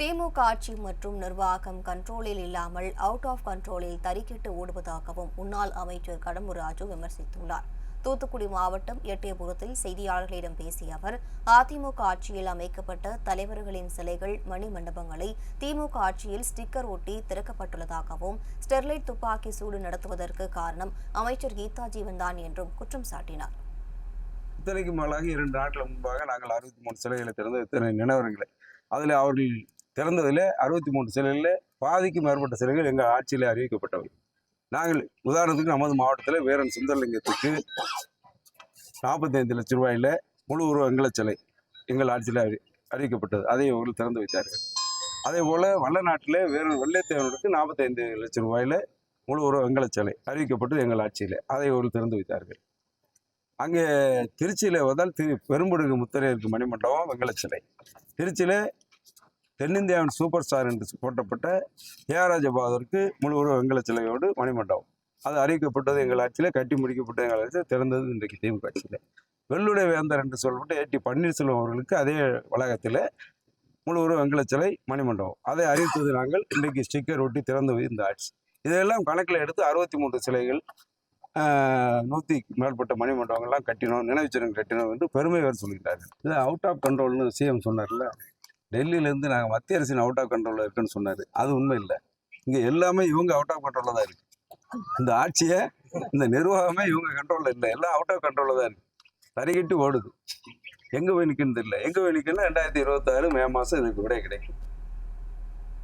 திமுக ஆட்சி மற்றும் நிர்வாகம் கண்ட்ரோலில் இல்லாமல் அவுட் ஆஃப் கண்ட்ரோலில் தறிக்கிட்டு ஓடுவதாகவும் முன்னாள் அமைச்சர் கடம்பூர் ராஜு விமர்சித்துள்ளார். தூத்துக்குடி மாவட்டம் எட்டயபுரத்தில் செய்தியாளர்களிடம் பேசிய அவர் அதிமுக ஆட்சியில் அமைக்கப்பட்ட தலைவர்களின் சிலைகள் மணிமண்டபங்களை திமுக ஆட்சியில் ஸ்டிக்கர் ஒட்டி திறக்கப்பட்டுள்ளதாகவும் ஸ்டெர்லைட் துப்பாக்கி சூடு நடத்துவதற்கு காரணம் அமைச்சர் கீதா ஜீவன் தான் என்றும் குற்றம் சாட்டினார். இத்தனைக்கு மேலாக இரண்டு நாட்கள் முன்பாக நாங்கள் அறுபத்தி மூணு சிலைகளை திறந்து இத்தனை நினைவரங்களை அதில் அவர்கள் திறந்ததில் அறுபத்தி மூணு சிலைகளில் பாதிக்கும் மேற்பட்ட சிலைகள் எங்கள் ஆட்சியில் அறிவிக்கப்பட்டவை. நாங்கள் உதாரணத்துக்கு நமது மாவட்டத்தில் வீரன் சுந்தரலிங்கத்துக்கு நாற்பத்தைந்து லட்சம் ரூபாயில் முழு உருவ வெங்கலச் சிலை எங்கள் ஆட்சியில் அறி அறிவிக்கப்பட்டது. அதை அவர்கள் திறந்து வைத்தார்கள். அதே போல் வள்ளநாட்டில் வீரன் வெள்ளைத்தேவனுக்கு நாற்பத்தைந்து லட்சம் ரூபாயில் முழு உருவ வெங்கலச் சிலை அறிவிக்கப்பட்டது எங்கள் ஆட்சியில். அதை அவர்கள் திறந்து வைத்தார்கள். அங்கே திருச்சியில் வந்தால் திரு பெரும்படுகு முத்தரையருக்கு மணிமண்டபம் வெங்கலச் சிலை. திருச்சியில் தென்னிந்தியாவின் சூப்பர் ஸ்டார் என்று போட்டப்பட்ட ஏஆராஜ பகதூருக்கு முழு உருவ சிலையோடு மணிமண்டபம். அது அறிவிக்கப்பட்டது எங்கள் ஆட்சியில் கட்டி முடிக்கப்பட்ட எங்கள் ஆட்சியில் திறந்தது இன்றைக்கு திமுக ஆட்சியில். வெள்ளுடை வேந்தர் என்று சொல்லப்பட்ட டி பன்னீர்செல்வம் அவர்களுக்கு அதே வளாகத்தில் முழு வெங்கல சிலை மணிமண்டபம். அதை அறிவித்தது நாங்கள் இன்றைக்கு ஸ்டிக்கர் ஒட்டி திறந்து இந்த ஆட்சி. இதையெல்லாம் கணக்கில் எடுத்து அறுபத்தி மூன்று சிலைகள் நூற்றி மேற்பட்ட மணிமண்டபங்கள்லாம் கட்டினோம் நினைவுச்சிடம் கட்டினோம் என்று பெருமை வேறு சொல்கிறார்கள் இது அவுட் ஆஃப் கண்ட்ரோல்னு சிஎம் சொன்னார்ல. டெல்லியிலேருந்து நாங்கள் மத்திய அரசின் அவுட் ஆஃப் கண்ட்ரோலில் இருக்குன்னு சொன்னார். அது உண்மை இல்லை. இங்கே எல்லாமே இவங்க அவுட் ஆஃப் கண்ட்ரோலில் தான் இருக்குது இந்த ஆட்சியை இந்த நிர்வாகமே இவங்க கண்ட்ரோலில் இல்லை. எல்லாம் அவுட் ஆஃப் கண்ட்ரோலில் தான் இருக்கு. தறிகட்டி ஓடுது. எங்கே போய் நிற்குன்னு தெரியல. எங்கே போய் நிற்கணும் ரெண்டாயிரத்தி இருபத்தாறு மே மாதம் இதுக்கு விடை கிடைக்கும்.